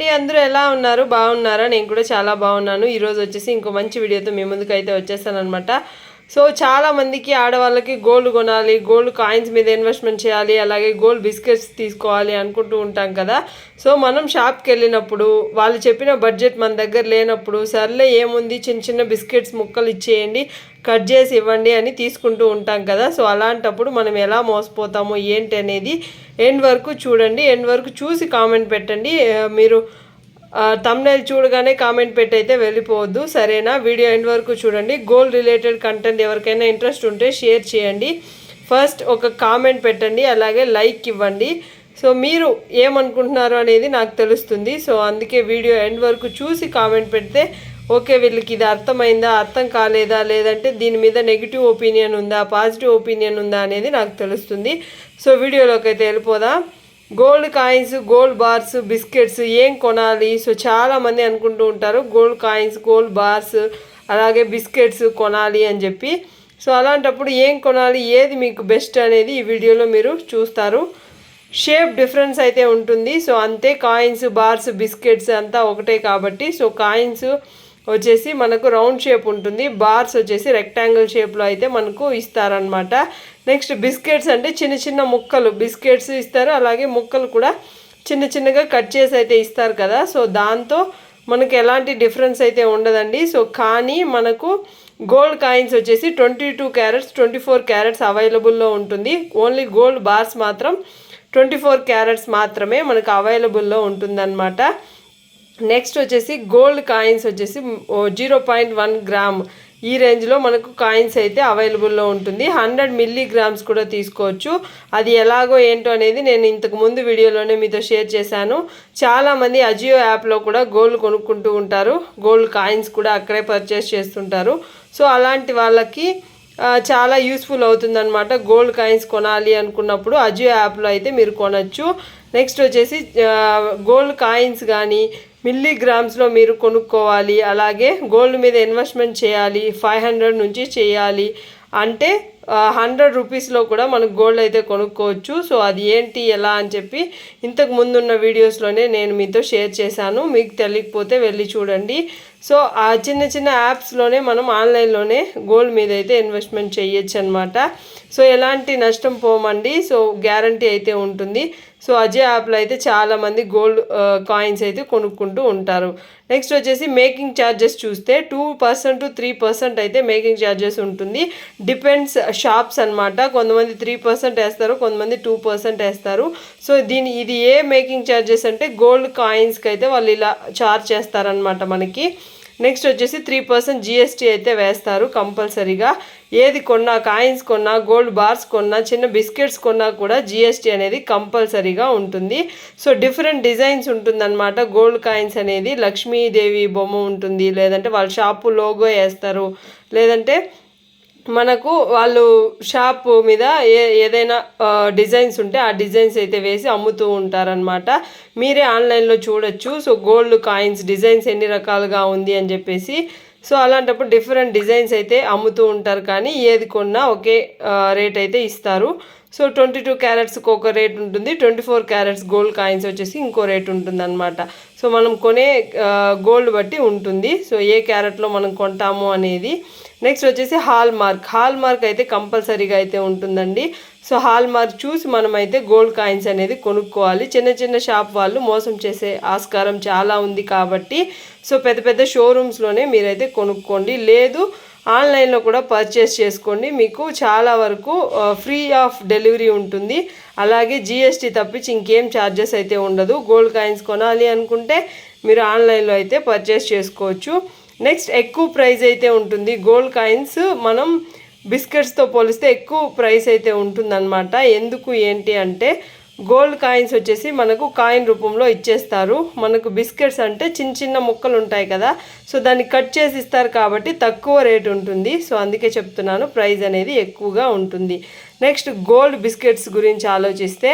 అండి అందరూ ఎలా ఉన్నారు? బాగున్నారా? నేను కూడా చాలా బాగున్నాను. ఈరోజు వచ్చేసి ఇంకో మంచి వీడియోతో మీ ముందుకు అయితే వచ్చేసాను అనమాట సో చాలా మందికి ఆడవాళ్ళకి గోల్డ్ కొనాలి గోల్డ్ కాయిన్స్ మీద ఇన్వెస్ట్మెంట్ చేయాలి అలాగే గోల్డ్ బిస్కెట్స్ తీసుకోవాలి అనుకుంటూ ఉంటాం కదా. సో మనం షాప్కి వెళ్ళినప్పుడు వాళ్ళు చెప్పిన బడ్జెట్ మన దగ్గర లేనప్పుడు సర్లే ఏముంది చిన్న చిన్న బిస్కెట్స్ ముక్కలు ఇచ్చేయండి కట్ చేసి ఇవ్వండి అని తీసుకుంటూ ఉంటాం కదా. సో అలాంటప్పుడు మనం ఎలా మోసపోతామో ఏంటి అనేది ఎండ్ వరకు చూడండి. ఎండ్ వరకు చూసి కామెంట్ పెట్టండి. మీరు తమ్నైల్ చూడగానే కామెంట్ పెట్టి అయితే వెళ్ళిపోవద్దు. సరేనా? వీడియో ఎండ్ వరకు చూడండి. గోల్డ్ రిలేటెడ్ కంటెంట్ ఎవరికైనా ఇంట్రెస్ట్ ఉంటే షేర్ చేయండి. ఫస్ట్ ఒక కామెంట్ పెట్టండి అలాగే లైక్ ఇవ్వండి. సో మీరు ఏమనుకుంటున్నారు అనేది నాకు తెలుస్తుంది. సో అందుకే వీడియో ఎండ్ వరకు చూసి కామెంట్ పెడితే ఓకే వీళ్ళకి ఇది అర్థమైందా అర్థం కాలేదా లేదంటే దీని మీద నెగిటివ్ ఒపీనియన్ ఉందా పాజిటివ్ ఒపీనియన్ ఉందా అనేది నాకు తెలుస్తుంది. సో వీడియోలోకి అయితే వెళ్ళిపోదాం. Gold coins gold bars biscuits ఏం కొనాలి? సో చాలామంది అనుకుంటూ ఉంటారు గోల్డ్ కాయిన్స్ గోల్డ్ బార్స్ అలాగే బిస్కెట్స్ కొనాలి అని చెప్పి. సో అలాంటప్పుడు ఏం కొనాలి? ఏది మీకు బెస్ట్ అనేది ఈ వీడియోలో మీరు చూస్తారు. షేప్ డిఫరెన్స్ అయితే ఉంటుంది. సో అంతే కాయిన్స్ బార్స్ బిస్కెట్స్ అంతా ఒకటే కాబట్టి. సో కాయిన్స్ వచ్చేసి మనకు రౌండ్ షేప్ ఉంటుంది. బార్స్ వచ్చేసి రెక్టాంగిల్ షేప్లో అయితే మనకు ఇస్తారనమాట నెక్స్ట్ బిస్కెట్స్ అంటే చిన్న చిన్న ముక్కలు. బిస్కెట్స్ ఇస్తారు అలాగే ముక్కలు కూడా చిన్న చిన్నగా కట్ చేసి అయితే ఇస్తారు కదా. సో దాంతో మనకు ఎలాంటి డిఫరెన్స్ అయితే ఉండదండి. సో కానీ మనకు గోల్డ్ కాయిన్స్ వచ్చేసి twenty two carats twenty four carats అవైలబుల్లో ఉంటుంది. ఓన్లీ గోల్డ్ బార్స్ మాత్రం ట్వంటీ ఫోర్ క్యారెట్స్ మాత్రమే మనకు అవైలబుల్లో ఉంటుందన్నమాట. నెక్స్ట్ వచ్చేసి గోల్డ్ కాయిన్స్ వచ్చేసి జీరో పాయింట్ వన్ గ్రామ్ ఈ రేంజ్లో మనకు కాయిన్స్ అయితే అవైలబుల్లో ఉంటుంది. హండ్రెడ్ మిల్లీ గ్రామ్స్ కూడా తీసుకోవచ్చు. అది ఎలాగో ఏంటో అనేది నేను ఇంతకు ముందు వీడియోలోనే మీతో షేర్ చేశాను. చాలామంది అజియో యాప్లో కూడా గోల్డ్ కొనుక్కుంటూ ఉంటారు. గోల్డ్ కాయిన్స్ కూడా అక్కడే పర్చేస్ చేస్తుంటారు. సో అలాంటి వాళ్ళకి చాలా యూస్ఫుల్ అవుతుందన్నమాట గోల్డ్ కాయిన్స్ కొనాలి అనుకున్నప్పుడు అజియో యాప్లో అయితే మీరు కొనచ్చు. నెక్స్ట్ వచ్చేసి గోల్డ్ కాయిన్స్ కానీ మిల్లీగ్రామ్స్లో మీరు కొనుక్కోవాలి. అలాగే గోల్డ్ మీద ఇన్వెస్ట్మెంట్ చేయాలి. ఫైవ్ హండ్రెడ్ నుంచి చేయాలి. అంటే హండ్రెడ్ రూపీస్లో కూడా మనకు గోల్డ్ అయితే కొనుక్కోవచ్చు. సో అది ఏంటి ఎలా అని చెప్పి ఇంతకు ముందున్న వీడియోస్లోనే నేను మీతో షేర్ చేశాను. మీకు తెలియకపోతే వెళ్ళి చూడండి. సో ఆ చిన్న చిన్న యాప్స్లోనే మనం ఆన్లైన్లోనే గోల్డ్ మీద అయితే ఇన్వెస్ట్మెంట్ చేయొచ్చు అనమాట సో ఎలాంటి నష్టం పోమండి. సో గ్యారంటీ అయితే ఉంటుంది. సో అజయ్ యాప్లో అయితే చాలామంది గోల్డ్ కాయిన్స్ అయితే కొనుక్కుంటూ ఉంటారు. నెక్స్ట్ వచ్చేసి మేకింగ్ ఛార్జెస్ చూస్తే two percent to three percent అయితే మేకింగ్ ఛార్జెస్ ఉంటుంది. డిపెండ్స్ షాప్స్ అన్నమాట. కొంతమంది త్రీ పర్సెంట్ వేస్తారు కొంతమంది టూ పర్సెంట్ వేస్తారు. సో దీని ఇది ఏ మేకింగ్ ఛార్జెస్ అంటే గోల్డ్ కాయిన్స్కి అయితే వాళ్ళు ఇలా చార్జ్ చేస్తారనమాట మనకి. నెక్స్ట్ వచ్చేసి త్రీ పర్సెంట్ జిఎస్టీ అయితే వేస్తారు కంపల్సరీగా. ఏది కొన్నా కాయిన్స్ కొన్నా గోల్డ్ బార్స్ కొన్నా చిన్న బిస్కెట్స్ కొన్నా కూడా జిఎస్టీ అనేది కంపల్సరీగా ఉంటుంది. సో డిఫరెంట్ డిజైన్స్ ఉంటుందన్నమాట. గోల్డ్ కాయిన్స్ అనేది లక్ష్మీదేవి బొమ్మ ఉంటుంది. లేదంటే వాళ్ళ షాపు లోగో వేస్తారు. లేదంటే మనకు వాళ్ళు షాప్ మీద ఏ ఏదైనా డిజైన్స్ ఉంటే ఆ డిజైన్స్ అయితే వేసి అమ్ముతూ ఉంటారనమాట మీరే ఆన్లైన్లో చూడొచ్చు. సో గోల్డ్ కాయిన్స్ డిజైన్స్ ఎన్ని రకాలుగా ఉంది అని చెప్పేసి సో అలాంటప్పుడు డిఫరెంట్ డిజైన్స్ అయితే అమ్ముతూ ఉంటారు కానీ ఏది కొన్నా ఒకే రేట్ అయితే ఇస్తారు. సో ట్వంటీ టూ క్యారెట్స్కి ఒక రేట్ ఉంటుంది twenty four carats gold coins వచ్చేసి ఇంకో రేట్ ఉంటుంది అనమాట సో మనం కొనే గోల్డ్ బట్టి ఉంటుంది. సో ఏ క్యారెట్లో మనం కొంటాము అనేది. నెక్స్ట్ వచ్చేసి హాల్ మార్క్ హాల్ మార్క్ అయితే కంపల్సరీగా అయితే ఉంటుందండి. సో హాల్ మార్క్ చూసి మనమైతే గోల్డ్ కాయిన్స్ అనేది కొనుక్కోవాలి. చిన్న చిన్న షాప్ వాళ్ళు మోసం చేసే ఆస్కారం చాలా ఉంది కాబట్టి సో పెద్ద పెద్ద షోరూమ్స్లోనే మీరైతే కొనుక్కోండి. లేదు ఆన్లైన్లో కూడా పర్చేస్ చేసుకోండి. మీకు చాలా వరకు ఫ్రీ ఆఫ్ డెలివరీ ఉంటుంది. అలాగే జిఎస్టీ తప్పించి ఇంకేం ఛార్జెస్ అయితే ఉండదు. గోల్డ్ కాయిన్స్ కొనాలి అనుకుంటే మీరు ఆన్లైన్లో అయితే పర్చేస్ చేసుకోవచ్చు. నెక్స్ట్ ఎక్కువ ప్రైస్ అయితే ఉంటుంది. గోల్డ్ కాయిన్స్ మనం బిస్కెట్స్తో పోలిస్తే ఎక్కువ ప్రైస్ అయితే ఉంటుందన్నమాట. ఎందుకు ఏంటి అంటే గోల్డ్ కాయిన్స్ వచ్చేసి మనకు కాయిన్ రూపంలో ఇచ్చేస్తారు. మనకు బిస్కెట్స్ అంటే చిన్న చిన్న ముక్కలు ఉంటాయి కదా సో దాన్ని కట్ చేసి ఇస్తారు కాబట్టి తక్కువ రేట్ ఉంటుంది. సో అందుకే చెప్తున్నాను ప్రైస్ అనేది ఎక్కువగా ఉంటుంది. నెక్స్ట్ గోల్డ్ బిస్కెట్స్ గురించి ఆలోచిస్తే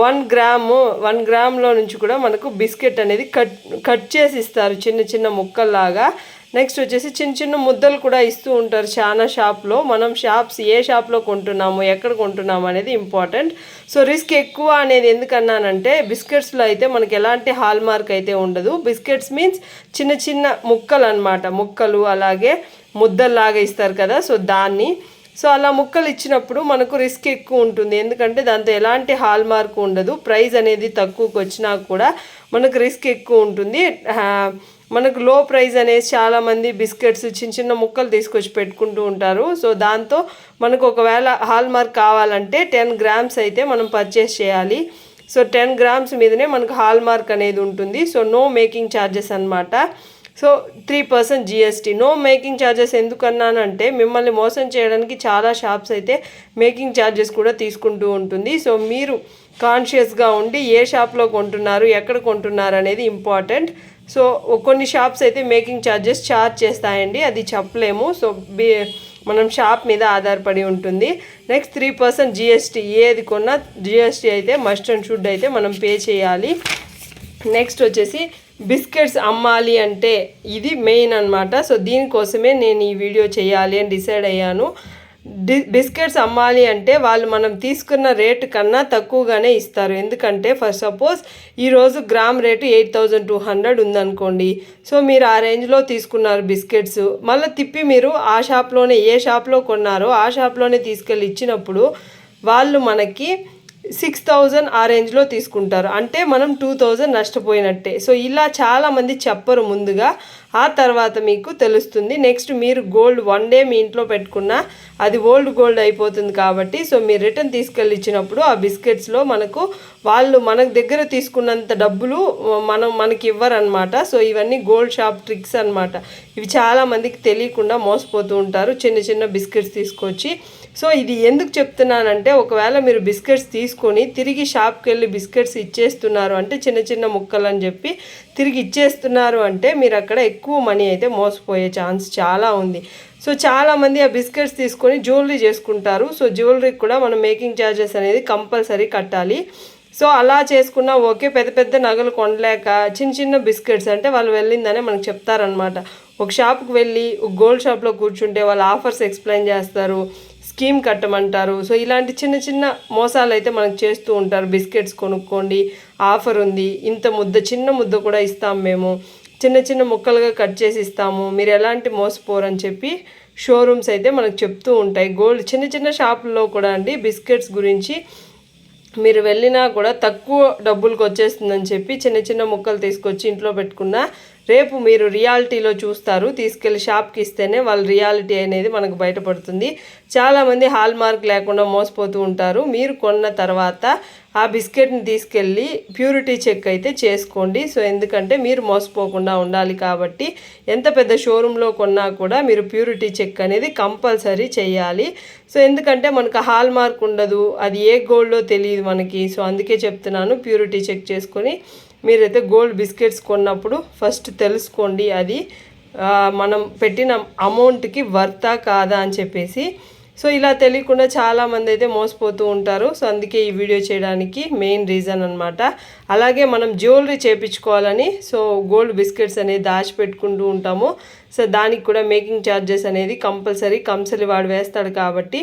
వన్ గ్రాము వన్ గ్రామ్లో నుంచి కూడా మనకు బిస్కెట్ అనేది కట్ కట్ చేసి ఇస్తారు చిన్న చిన్న ముక్కల్లాగా. నెక్స్ట్ వచ్చేసి చిన్న చిన్న ముద్దలు కూడా ఇస్తూ ఉంటారు చాలా షాప్లో మనం షాప్స్ ఏ షాప్లో కొంటున్నాము ఎక్కడ కొంటున్నాము అనేది ఇంపార్టెంట్ సో రిస్క్ ఎక్కువ అనేది ఎందుకన్నానంటే బిస్కెట్స్లో అయితే మనకి ఎలాంటి హాల్ మార్క్ అయితే ఉండదు. బిస్కెట్స్ మీన్స్ చిన్న చిన్న ముక్కలు అన్నమాట ముక్కలు అలాగే ముద్దల్లాగా ఇస్తారు కదా. సో దాన్ని సో అలా ముక్కలు ఇచ్చినప్పుడు మనకు రిస్క్ ఎక్కువ ఉంటుంది. ఎందుకంటే దాంతో ఎలాంటి హాల్ మార్క్ ఉండదు. ప్రైస్ అనేది తక్కువకి వచ్చినా కూడా మనకు రిస్క్ ఎక్కువ ఉంటుంది. మనకు లో ప్రైస్ అనేది చాలామంది బిస్కెట్స్ చిన్న చిన్న ముక్కలు తీసుకొచ్చి పెట్టుకుంటూ ఉంటారు. సో దాంతో మనకు ఒకవేళ హాల్ మార్క్ కావాలంటే టెన్ గ్రామ్స్ అయితే మనం పర్చేస్ చేయాలి. సో టెన్ గ్రామ్స్ మీదనే మనకు హాల్ మార్క్ అనేది ఉంటుంది. సో నో మేకింగ్ ఛార్జెస్ అన్నమాట. So three percent GST no making charges ఎందుకన్నానంటే మిమ్మల్ని మోసం చేయడానికి చాలా షాప్స్ అయితే మేకింగ్ ఛార్జెస్ కూడా తీసుకుంటూ ఉంటుంది. సో మీరు కాన్షియస్గా ఉండి ఏ షాప్లో కొంటున్నారు ఎక్కడ కొంటున్నారు అనేది ఇంపార్టెంట్ సో కొన్ని షాప్స్ అయితే మేకింగ్ ఛార్జెస్ ఛార్జ్ చేస్తాయండి అది చెప్పలేము. సో మనం షాప్ మీద ఆధారపడి ఉంటుంది. నెక్స్ట్ త్రీ పర్సెంట్ జిఎస్టీ ఏది కొన్నా జిఎస్టీ అయితే మస్ట్ అండ్ షుడ్ అయితే మనం పే చేయాలి. నెక్స్ట్ వచ్చేసి బిస్కెట్స్ అమ్మాలి అంటే ఇది మెయిన్ అన్నమాట. సో దీనికోసమే నేను ఈ వీడియో చేయాలి అని డిసైడ్ అయ్యాను. డి బిస్కెట్స్ అమ్మాలి అంటే వాళ్ళు మనం తీసుకున్న రేటు కన్నా తక్కువగానే ఇస్తారు. ఎందుకంటే ఫర్ సపోజ్ ఈరోజు gram rate eight thousand two hundred ఉందనుకోండి. సో మీరు ఆ రేంజ్లో తీసుకున్నారు బిస్కెట్స్. మళ్ళీ తిప్పి మీరు ఆ షాప్లోనే ఏ షాప్లో కొన్నారో ఆ షాప్లోనే తీసుకెళ్ళి ఇచ్చినప్పుడు వాళ్ళు మనకి సిక్స్ థౌజండ్ ఆ రేంజ్లో తీసుకుంటారు. అంటే మనం టూ థౌజండ్ నష్టపోయినట్టే. సో ఇలా చాలామంది చెప్పరు ముందుగా. ఆ తర్వాత మీకు తెలుస్తుంది. నెక్స్ట్ మీరు గోల్డ్ వన్ డే మీ ఇంట్లో పెట్టుకున్నా అది ఓల్డ్ గోల్డ్ అయిపోతుంది కాబట్టి సో మీరు రిటర్న్ తీసుకెళ్ళి ఇచ్చినప్పుడు ఆ బిస్కెట్స్లో మనకు వాళ్ళు మన దగ్గర తీసుకున్నంత డబ్బులు మనం మనకి ఇవ్వరనమాట సో ఇవన్నీ గోల్డ్ షాప్ ట్రిక్స్ అన్నమాట. ఇవి చాలామందికి తెలియకుండా మోసపోతూ ఉంటారు. చిన్న చిన్న బిస్కెట్స్ తీసుకొచ్చి సో ఇది ఎందుకు చెప్తున్నానంటే ఒకవేళ మీరు బిస్కెట్స్ తీసుకొని తిరిగి షాప్కి వెళ్ళి బిస్కెట్స్ ఇచ్చేస్తున్నారు అంటే చిన్న చిన్న ముక్కలు అని చెప్పి తిరిగి ఇచ్చేస్తున్నారు అంటే మీరు అక్కడ ఎక్కువ మనీ అయితే మోసపోయే ఛాన్స్ చాలా ఉంది. సో చాలామంది ఆ బిస్కెట్స్ తీసుకొని జ్యువెలరీ చేసుకుంటారు. సో జ్యువెలరీకి కూడా మనం మేకింగ్ ఛార్జెస్ అనేది కంపల్సరీ కట్టాలి. సో అలా చేసుకున్నా ఓకే పెద్ద పెద్ద నగలు కొనలేక చిన్న చిన్న బిస్కెట్స్ అంటే వాళ్ళు వెళ్ళిందనే మనకు చెప్తారనమాట ఒక షాప్కి వెళ్ళి ఒక గోల్డ్ షాప్లో కూర్చుంటే వాళ్ళు ఆఫర్స్ ఎక్స్ప్లెయిన్ చేస్తారు. స్కీమ్ కట్టమంటారు. సో ఇలాంటి చిన్న చిన్న మోసాలు అయితే మనకు చేస్తూ ఉంటారు. బిస్కెట్స్ కొనుక్కోండి ఆఫర్ ఉంది ఇంత ముద్ద చిన్న ముద్ద కూడా ఇస్తాం మేము. చిన్న చిన్న ముక్కలుగా కట్ చేసి ఇస్తాము. మీరు ఎలాంటి మోసపోరని చెప్పి షోరూమ్స్ అయితే మనకు చెప్తూ ఉంటాయి. గోల్డ్ చిన్న చిన్న షాపుల్లో కూడా అండి బిస్కెట్స్ గురించి మీరు వెళ్ళినా కూడా తక్కువ డబ్బులకు వచ్చేస్తుందని చెప్పి చిన్న చిన్న ముక్కలు తీసుకొచ్చి ఇంట్లో పెట్టుకున్నా రేపు మీరు రియాలిటీలో చూస్తారు తీసుకెళ్ళి షాప్కి ఇస్తేనే వాళ్ళ రియాలిటీ అనేది మనకు బయటపడుతుంది. చాలామంది హాల్ మార్క్ లేకుండా మోసపోతూ ఉంటారు. మీరు కొన్న తర్వాత ఆ బిస్కెట్ని తీసుకెళ్ళి ప్యూరిటీ చెక్ అయితే చేసుకోండి. సో ఎందుకంటే మీరు మోసపోకుండా ఉండాలి కాబట్టి ఎంత పెద్ద షోరూంలో కొన్నా కూడా మీరు ప్యూరిటీ చెక్ అనేది కంపల్సరీ చేయాలి. సో ఎందుకంటే మనకు హాల్ మార్క్ ఉండదు. అది ఏ గోల్డ్లో తెలియదు మనకి. సో అందుకే చెప్తున్నాను ప్యూరిటీ చెక్ చేసుకొని మీరైతే గోల్డ్ బిస్కెట్స్ కొన్నప్పుడు ఫస్ట్ తెలుసుకోండి అది మనం పెట్టిన అమౌంట్కి వర్తా కాదా అని చెప్పేసి సో ఇలా తెలియకుండా చాలామంది అయితే మోసపోతూ ఉంటారు. సో అందుకే ఈ వీడియో చేయడానికి మెయిన్ రీజన్ అనమాట అలాగే మనం జ్యువెలరీ చేపించుకోవాలని సో గోల్డ్ బిస్కెట్స్ అనేది దాచిపెట్టుకుంటూ ఉంటాము. సో దానికి కూడా మేకింగ్ ఛార్జెస్ అనేది కంపల్సరీ కంసలి వాడు వేస్తాడు కాబట్టి.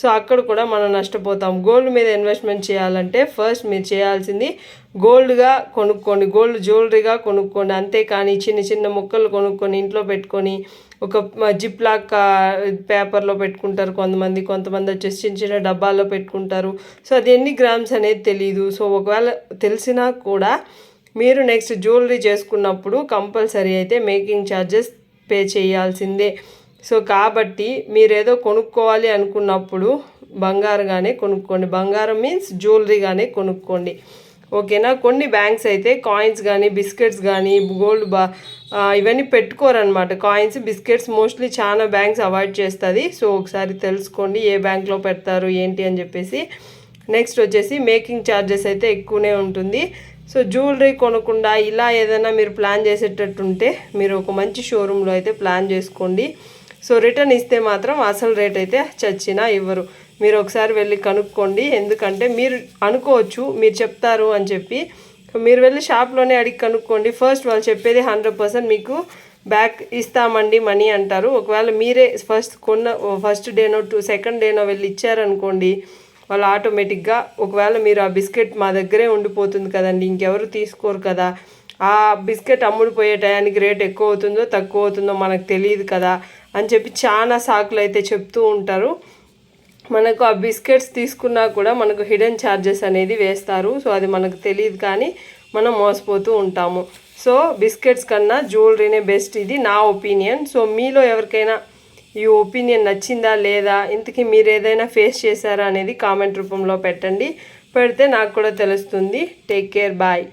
సో అక్కడ కూడా మనం నష్టపోతాం. గోల్డ్ మీద ఇన్వెస్ట్మెంట్ చేయాలంటే ఫస్ట్ మీరు చేయాల్సింది గోల్డ్గా కొనుక్కోండి. గోల్డ్ జ్యువెలరీగా కొనుక్కోండి. అంతేకాని చిన్న చిన్న ముక్కలు కొనుక్కొని ఇంట్లో పెట్టుకొని ఒక జిప్ లాక్ పేపర్లో పెట్టుకుంటారు కొంతమంది. కొంతమంది వచ్చేసి చిన్న చిన్న డబ్బాల్లో పెట్టుకుంటారు. సో అది ఎన్ని గ్రామ్స్ అనేది తెలియదు సో ఒకవేళ తెలిసినా కూడా మీరు నెక్స్ట్ జ్యువెలరీ చేసుకున్నప్పుడు కంపల్సరీ అయితే మేకింగ్ ఛార్జెస్ పే చేయాల్సిందే. సో కాబట్టి మీరేదో కొనుక్కోవాలి అనుకున్నప్పుడు బంగారుగానే కొనుక్కోండి. బంగారం మీన్స్ జ్యువెలరీగానే కొనుక్కోండి. ఓకేనా? కొన్ని బ్యాంక్స్ అయితే కాయిన్స్ కానీ బిస్కెట్స్ కానీ గోల్డ్ బా ఇవన్నీ పెట్టుకోరనమాట కాయిన్స్ బిస్కెట్స్ మోస్ట్లీ చాలా బ్యాంక్స్ అవాయిడ్ చేస్తుంది. సో ఒకసారి తెలుసుకోండి ఏ బ్యాంక్లో పెడతారు ఏంటి అని చెప్పేసి. నెక్స్ట్ వచ్చేసి మేకింగ్ ఛార్జెస్ అయితే ఎక్కువనే ఉంటుంది. సో జ్యువెలరీ కొనకుండా ఇలా ఏదైనా మీరు ప్లాన్ చేసేటట్టుంటే మీరు ఒక మంచి షోరూంలో అయితే ప్లాన్ చేసుకోండి. సో రిటర్న్ ఇస్తే మాత్రం అసలు రేట్ అయితే చచ్చినా ఇవ్వరు. మీరు ఒకసారి వెళ్ళి కనుక్కోండి. ఎందుకంటే మీరు అనుకోవచ్చు మీరు చెప్తారు అని చెప్పి. మీరు వెళ్ళి షాప్లోనే అడిగి కనుక్కోండి. ఫస్ట్ వాళ్ళు చెప్పేది హండ్రెడ్ పర్సెంట్ మీకు బ్యాక్ ఇస్తామండి మనీ అంటారు. ఒకవేళ మీరే ఫస్ట్ కొన్న ఫస్ట్ డేనో టూ సెకండ్ డేనో వెళ్ళి ఇచ్చారనుకోండి వాళ్ళు ఆటోమేటిక్గా ఒకవేళ మీరు ఆ బిస్కెట్ మా దగ్గరే ఉండిపోతుంది కదండి ఇంకెవరు తీసుకోరు కదా. ఆ బిస్కెట్ అమ్ముడుపోయే టయానికి రేట్ ఎక్కువ అవుతుందో తక్కువ అవుతుందో మనకు తెలియదు కదా అని చెప్పి చాలా సాకులు అయితే చెప్తూ ఉంటారు. మనకు ఆ బిస్కెట్స్ తీసుకున్నా కూడా మనకు హిడెన్ ఛార్జెస్ అనేది వేస్తారు. సో అది మనకు తెలియదు కానీ మనం మోసపోతూ ఉంటాము. సో బిస్కెట్స్ కన్నా జ్యువెలరీనే బెస్ట్. ఇది నా ఒపీనియన్. సో మీలో ఎవరికైనా ఈ ఒపీనియన్ నచ్చిందా లేదా ఇంతకీ మీరు ఏదైనా ఫేస్ చేశారా అనేది కామెంట్ రూపంలో పెట్టండి. పెడితే నాకు కూడా తెలుస్తుంది. Take care. బాయ్.